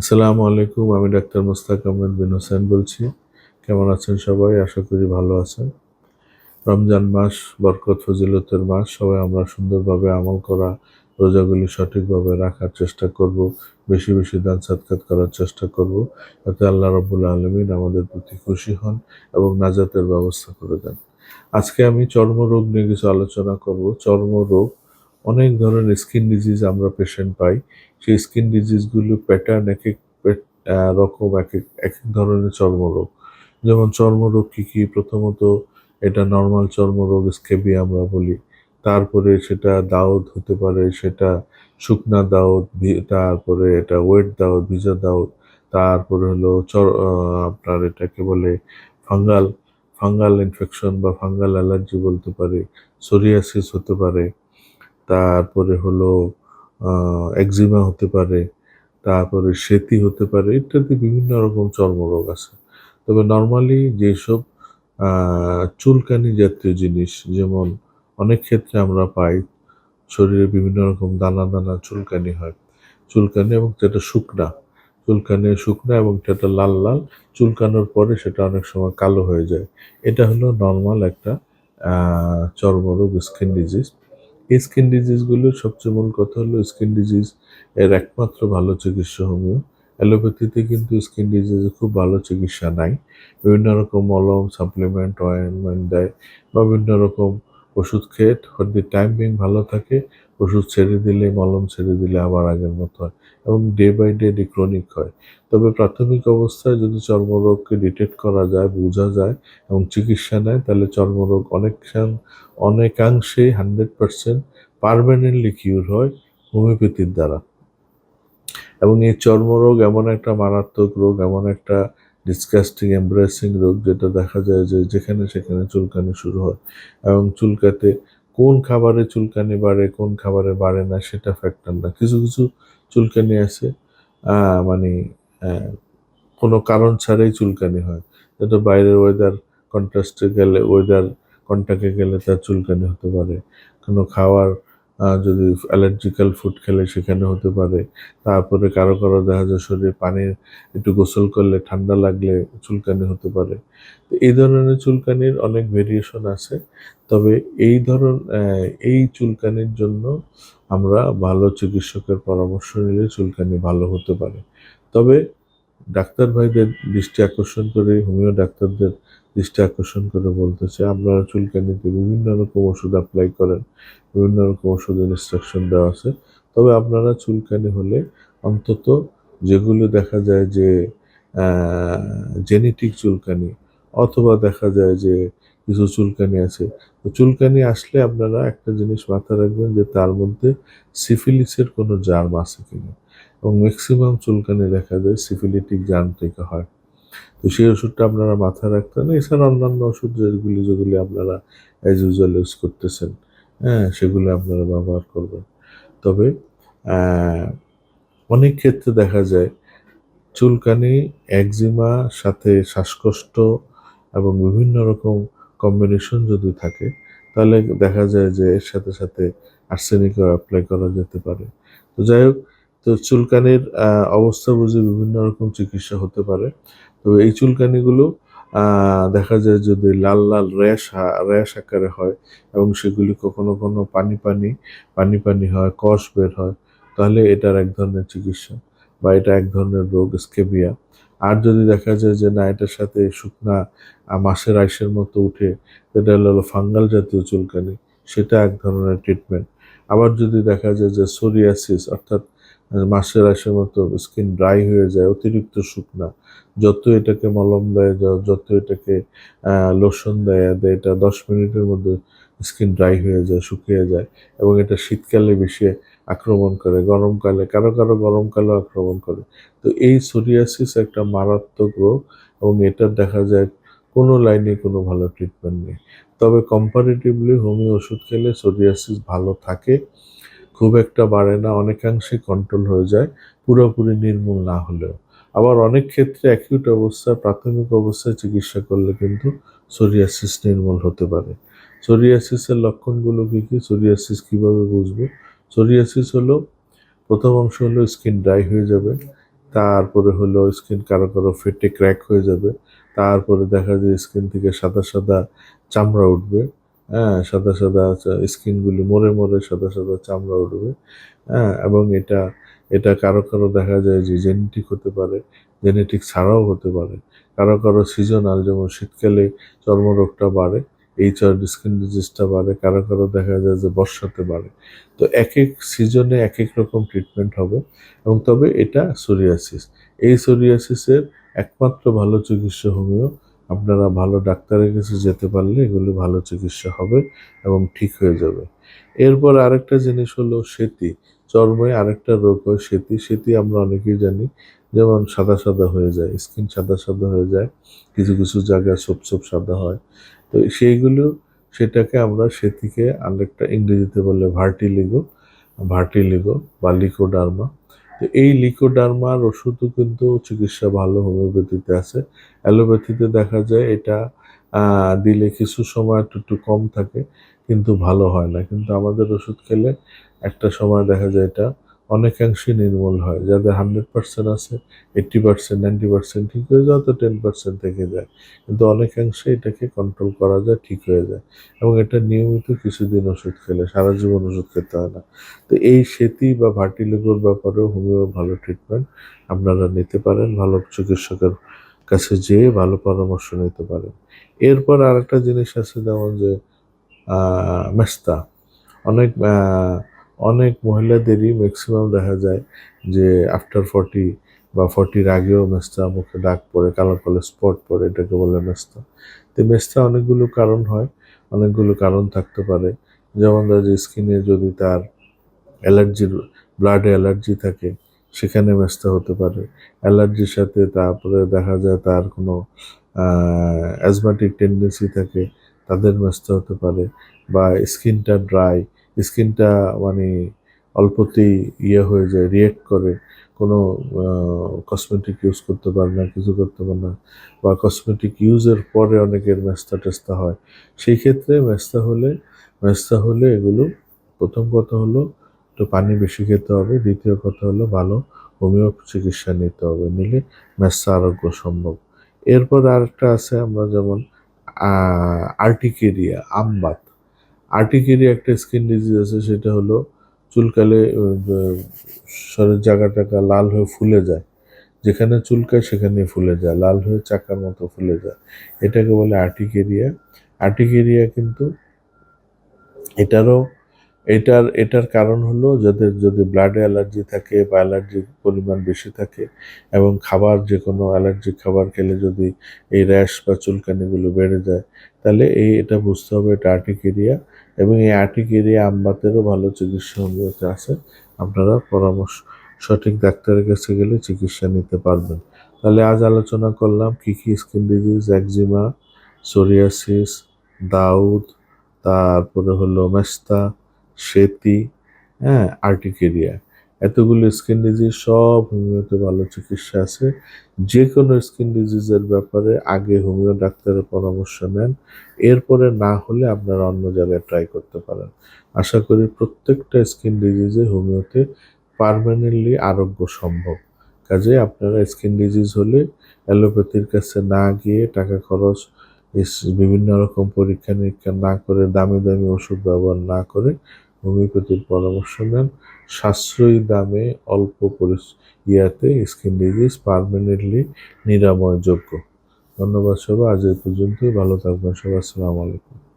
আসসালামু আলাইকুম, আমি ডাক্তার মোস্তাক আহমেদ বিন হোসেন বলছি। কেমন আছেন সবাই? আশা করি ভালো আছেন। রমজান মাস, বরকত, ফজিলতের মাস, সবাই আমরা সুন্দরভাবে আমল করা রোজাগুলি সঠিকভাবে রাখার চেষ্টা করব, বেশি বেশি দান সাতকাত করার চেষ্টা করব, যাতে আল্লাহ রবুল্লা আলমিন আমাদের প্রতি খুশি হন এবং নাজাতের ব্যবস্থা করে দেন। আজকে আমি চর্মরোগ নিয়ে কিছু আলোচনা করব। চর্মরোগ অনেক ধরনের স্কিন ডিজিজ আমরা পেশেন্ট পাই। সেই স্কিন ডিজিজগুলো প্যাটার্ন এক এক রকম, এক এক এক এক ধরনের চর্মরোগ। যেমন চর্মরোগ কী কী? প্রথমত এটা নর্মাল চর্মরোগ স্কেবি আমরা বলি। তারপরে সেটা দাউদ হতে পারে, সেটা শুকনা দাউদ তারপরে এটা ওয়েট দাউদ ভিজা দাউদ তারপরে হলো চর আপনার এটাকে বলে ফাঙ্গাল ফাঙ্গাল ইনফেকশন বা ফাঙ্গাল অ্যালার্জি বলতে পারে সোরিয়াসিস হতে পারে। তারপরে হলো একজিমা হতে পারে, তারপরে সেতি হতে পারে, ইত্যাদি বিভিন্ন রকম চর্মরোগ আছে। তবে নর্মালি যেসব চুলকানি জাতীয় জিনিস, যেমন অনেক ক্ষেত্রে আমরা পাই, শরীরে বিভিন্ন রকম দানা দানা চুলকানি হয়। চুলকানি এবং যেটা শুকনা, চুলকানি শুকনা এবং সেটা লাল লাল, চুলকানোর পরে সেটা অনেক সময় কালো হয়ে যায়। এটা হলো নর্মাল একটা চর্মরোগ স্কিন ডিজিজ স্কিন ডিজিজগুলোর সবচেয়ে মূল কথা হলো স্কিন ডিজিজ এর একমাত্র ভালো চিকিৎসা হোমিও অ্যালোপ্যাথিতে কিন্তু স্কিন ডিজিজে খুব ভালো চিকিৎসা নাই। বিভিন্ন রকম মলম সাপ্লিমেন্ট অয়েনমেন্ট দেয়। বা বিভিন্ন রকম ওষুধ খেয়ে যদি টাইমিং ভালো থাকে। ওষুধ ছেড়ে দিলে, মলম ছেড়ে দিলে আবার আগের মতো হয় এবং ডে বাই ডে ক্রনিক হয়। তবে প্রাথমিক অবস্থায় যদি চর্মরোগকে ডিটেক্ট করা যায়, বোঝা যায় এবং চিকিৎসা নেয়, তাহলে চর্মরোগ অনেক, অনেকাংশেই হান্ড্রেড পার্সেন্ট পারমানেন্টলি কিউর হয় হোমিওপ্যাথির দ্বারা। এবং এই চর্মরোগ এমন একটা মারাত্মক রোগ, এমন একটা ডিসকাস্টিং এমব্রেসিং রোগ, যেটা দেখা যায় যে যেখানে সেখানে চুলকানি শুরু হয়। এবং চুলকাতে কোন খাবারে চুলকানি বাড়ে, কোন খাবারে বাড়ে না, সেটা ফ্যাক্টর না কিছু কিছু চুলকানি আছে মানে কোনো কারণ ছাড়াই চুলকানি হয়। যেহেতু বাইরের ওয়েদার কন্ট্রাস্টে গেলে ওয়েদার কন্ট্যাক্টে গেলে তার চুলকানি হতে পারে। কোনো খাওয়ার যদি অ্যালার্জিক্যাল ফুড খেলে সেখানে হতে পারে। তারপরে কারও কারও দেখা যায় শরীরে পানির একটু গোসল করলে ঠান্ডা লাগলে চুলকানি হতে পারে। তো এই ধরনের চুলকানির অনেক ভেরিয়েশন আছে। তবে এই ধরন এই চুলকানির জন্য আমরা ভালো চিকিৎসকের পরামর্শ নিলে চুলকানি ভালো হতে পারে। তবে ডাক্তার ভাইদের দৃষ্টি আকর্ষণ করে হোমিও ডাক্তারদের দৃষ্টি আকর্ষণ করে বলতেছে আপনারা চুলকানিতে বিভিন্ন রকম ওষুধ অ্যাপ্লাই করেন, বিভিন্ন রকম ওষুধের ইনস্ট্রাকশন দেওয়া আছে। তবে আপনারা চুলকানি হলে অন্তত যেগুলো দেখা যায় যে জেনেটিক চুলকানি, অথবা দেখা যায় যে কিছু চুলকানি আছে, তো চুলকানি আসলে আপনারা একটা জিনিস মাথায় রাখবেন যে তার মধ্যে সিফিলিসের কোনো জার্ম আছে কিনা। এবং ম্যাক্সিমাম চুলকানি দেখা যায় সিফিলিটিক জার্ম থেকে হয়। তো সেই ওষুধটা আপনারা মাথায় রাখতেন এছাড়া অন্যান্য ওষুধ যেগুলি যেগুলি আপনারা অ্যাজ ইউজুয়াল ইউজ করতেছেন হ্যাঁ সেগুলো আপনারা ব্যবহার করবেন। তবে অনেক ক্ষেত্রে দেখা যায় চুলকানি, একজিমা, সাথে শ্বাসকষ্ট এবং বিভিন্ন রকম কম্বিনেশন যদি থাকে, তাহলে দেখা যায় যে এর সাথে সাথে আর্সেনিকও অ্যাপ্লাই করা যেতে পারে। তো যাই হোক তো চুলকানির অবস্থা বুঝে বিভিন্ন রকম চিকিৎসা হতে পারে। তো এই চুলকানিগুলো দেখা যায় যদি লাল লাল র্যাশ র্যাশ আকারে হয় এবং সেগুলি কখনো কখনো পানি পানি পানি পানি হয়, কষ বের হয়, তাহলে এটার এক ধরনের চিকিৎসা বা এটা এক ধরনের রোগ, স্কেবিয়া। আর যদি দেখা যায় যে না, এটার সাথে শুকনা মাসের আইসের মতো উঠে এটা হলো ফাঙ্গাল জাতীয় চুলকানি, সেটা এক ধরনের ট্রিটমেন্ট আবার যদি দেখা যায় যে সোরিয়াসিস অর্থাৎ আহ, মাছের মতো স্কিন ড্রাই হয়ে যায় অতিরিক্ত শুকনা। যত এটাকে মলম দেয় যত এটাকে লোশন দেয় দেয় এটা দশ মিনিটের মধ্যে স্কিন ড্রাই হয়ে যায় শুকিয়ে যায় এবং এটা শীতকালে বেশি আক্রমণ করে গরমকালে কারও কারও গরমকালেও আক্রমণ করে। তো এই সোরিয়াসিস একটা মারাত্মক রোগ এবং এটা দেখা যায় কোনো লাইনে কোনো ভালো ট্রিটমেন্ট নেই। তবে কম্পারেটিভলি হোমিও ওষুধ খেলে সোরিয়াসিস ভালো থাকে। খুব একটা বাড়ে না, অনেকাংশে কন্ট্রোল হয়ে যায়, পুরোপুরি নির্মূল না হলেও। আবার অনেক ক্ষেত্রে অ্যাকিউট অবস্থায়, প্রাথমিক অবস্থায় চিকিৎসা করলে কিন্তু সোরিয়াসিস নির্মূল হতে পারে। সোরিয়াসিসের লক্ষণগুলো কী কী? সোরিয়াসিস কীভাবে বুঝব? সোরিয়াসিস হলো, প্রথম অংশ হলো স্কিন ড্রাই হয়ে যাবে, তারপরে হলো স্কিন কারও কারও ফেটে ক্র্যাক হয়ে যাবে, তারপরে দেখা যায় স্কিন থেকে সাদা সাদা চামড়া উঠবে হ্যাঁ সাদা সাদা স্কিনগুলি, মরে মরে সাদা সাদা চামড়া উঠবে। হ্যাঁ এবং এটা এটা কারও কারও দেখা যায় যে জেনেটিক হতে পারে জেনেটিক ছাড়াও হতে পারে। কারও কারও সিজনাল যেমন শীতকালে চর্মরোগটা বাড়ে এই স্কিন ডিজিজটা বাড়ে, কারও কারও দেখা যায় যে বর্ষাতে বাড়ে। তো এক এক সিজনে এক এক রকম ট্রিটমেন্ট হবে, এবং তবে এটা সোরিয়াসিস এই সোরিয়াসিসের একমাত্র ভালো চিকিৎসা হোমিও আপনারা ভালো ডাক্তারের কাছে যেতে পারলে এগুলো ভালো চিকিৎসা হবে এবং ঠিক হয়ে যাবে। এরপর আরেকটা জিনিস হলো সেতি। চর্মে আরেকটা রোগ হয় সেতি। সেতি আমরা অনেকেই জানি যেমন সাদা সাদা হয়ে যায়, স্কিন সাদা সাদা হয়ে যায়, কিছু কিছু জায়গায় সোপ সোপ সাদা হয়। তো সেইগুলো সেটাকে আমরা সেতিকে আরেকটা ইংরেজিতে বলে ভার্টিলিগো ভার্টিলিগো বা লিকোডার্মা তো এই লিকোডার্মার ওষুধও কিন্তু চিকিৎসা ভালো হোমিওপ্যাথিতে আছে। অ্যালোপ্যাথিতে দেখা যায় এটা দিলে কিছু সময় একটু একটু কম থাকে, কিন্তু ভালো হয় না। কিন্তু আমাদের ওষুধ খেলে একটা সময় দেখা যায় এটা অনেকাংশে নির্মূল হয়। যাদের হান্ড্রেড পার্সেন্ট আছে, এইট্টি পার্সেন্ট, নাইনটি পার্সেন্ট ঠিক হয়ে যাওয়া তো টেন পার্সেন্ট থেকে যায়। কিন্তু অনেকাংশে এটাকে কন্ট্রোল করা যায়, ঠিক হয়ে যায়। এবং এটা নিয়মিত কিছুদিন ওষুধ খেলে, সারা জীবন ওষুধ খেতে হয় না। তো এই সেতি বা ভার্টিলিগোর ব্যাপারেও হোমিও ভালো ট্রিটমেন্ট আপনারা নিতে পারেন। ভালো চিকিৎসকের কাছে যেয়ে ভালো পরামর্শ নিতে পারেন। এরপর আরেকটা জিনিস আছে যেমন যে মেস্তা। অনেক অনেক মহিলাদেরই ম্যাক্সিমাম দেখা যায় যে আফটার ফর্টি বা ফর্টির আগেও মেস্তা মুখে ডাক পড়ে কালো কালো স্পট পড়ে, এটাকে বলে মেস্তা। তো মেস্তা অনেকগুলো কারণ হয়, অনেকগুলো কারণ থাকতে পারে। যেমন ধর যে স্কিনে যদি তার অ্যালার্জির ব্লাডে অ্যালার্জি থাকে, সেখানে মেস্তা হতে পারে। অ্যালার্জির সাথে তারপরে দেখা যায় তার কোনো অ্যাজমাটিক টেন্ডেন্সি থাকে, তাদের মেস্তা হতে পারে। বা স্কিনটা ড্রাই স্কিনটা মানে অল্পতেই ইয়ে হয়ে যায় রিয়েক্ট করে। কোনো কসমেটিক ইউজ করতে পারে না, কিছু করতে পারে না। বা কসমেটিক ইউজের পরে অনেকের ম্যাস্তা টেস্তা হয়। সেই ক্ষেত্রে মেস্তা হলে মেস্তা হলে এগুলো প্রথম কথা হলো একটু পানি বেশি খেতে হবে। দ্বিতীয় কথা হলো ভালো হোমিও চিকিৎসা নিতে হবে, নিলে ম্যাস্তা আরোগ্য সম্ভব। এরপর আরেকটা আছে আমরা যেমন আর্টিকেরিয়া আমবাত। আর্টিকেরিয়া একটা স্কিন ডিজিজ আছে, সেটা হলো চুলকালে শরীর জায়গা টাকা লাল হয়ে ফুলে যায়। যেখানে চুলকায় সেখানে ফুলে যায়, লাল হয়ে চাকার মতো ফুলে যায়। এটাকে বলে আর্টিকেরিয়া। আর্টিকেরিয়া কিন্তু এটারও, এটার এটার কারণ হলো যাদের, যদি ব্লাডে অ্যালার্জি থাকে বা অ্যালার্জির পরিমাণ বেশি থাকে এবং খাবার যে কোনো অ্যালার্জিক খাবার খেলে যদি এই র্যাশ বা চুলকানিগুলো বেড়ে যায়, তাহলে এই, এটা বুঝতে হবে এটা আর্টিকেরিয়া। এবং এই আর্টিকেরিয়া আমবাতেরও ভালো চিকিৎসা হোমিওতে আছে। আপনারা পরামর্শ, সঠিক ডাক্তারের কাছে গেলে চিকিৎসা নিতে পারবেন। তাহলে আজ আলোচনা করলাম কী কী স্কিন ডিজিজ একজিমা সোরিয়াসিস দাউদ, তারপরে হলো মেস্তা, সেতি হ্যাঁ আর্টিকেরিয়া। এতগুলো স্কিন ডিজিজ সব হোমিওতে ভালো চিকিৎসা আছে। যে কোনো স্কিন ডিজিজের ব্যাপারে আগে হোমিও ডাক্তারের পরামর্শ নেন। এরপরে না হলে আপনারা অন্য জায়গায় ট্রাই করতে পারেন। আশা করি প্রত্যেকটা স্কিন ডিজিজে হোমিওতে পারমানেন্টলি আরোগ্য সম্ভব। কাজে আপনারা স্কিন ডিজিজ হলে অ্যালোপ্যাথির কাছে না গিয়ে টাকা খরচ বিভিন্ন রকম পরীক্ষা নিরীক্ষা না করে, দামি দামি ওষুধ ব্যবহার না করে হোমিওপ্যাথির পরামর্শ নেন। সাশ্রয়ী দামে অল্প ইয়াতে স্কিন ডিজিজ পারমানেন্টলি নিরাময়যোগ্য। ধন্যবাদ সবাই, আজ এই পর্যন্তই। ভালো থাকবেন সবাই, আসসালামু আলাইকুম।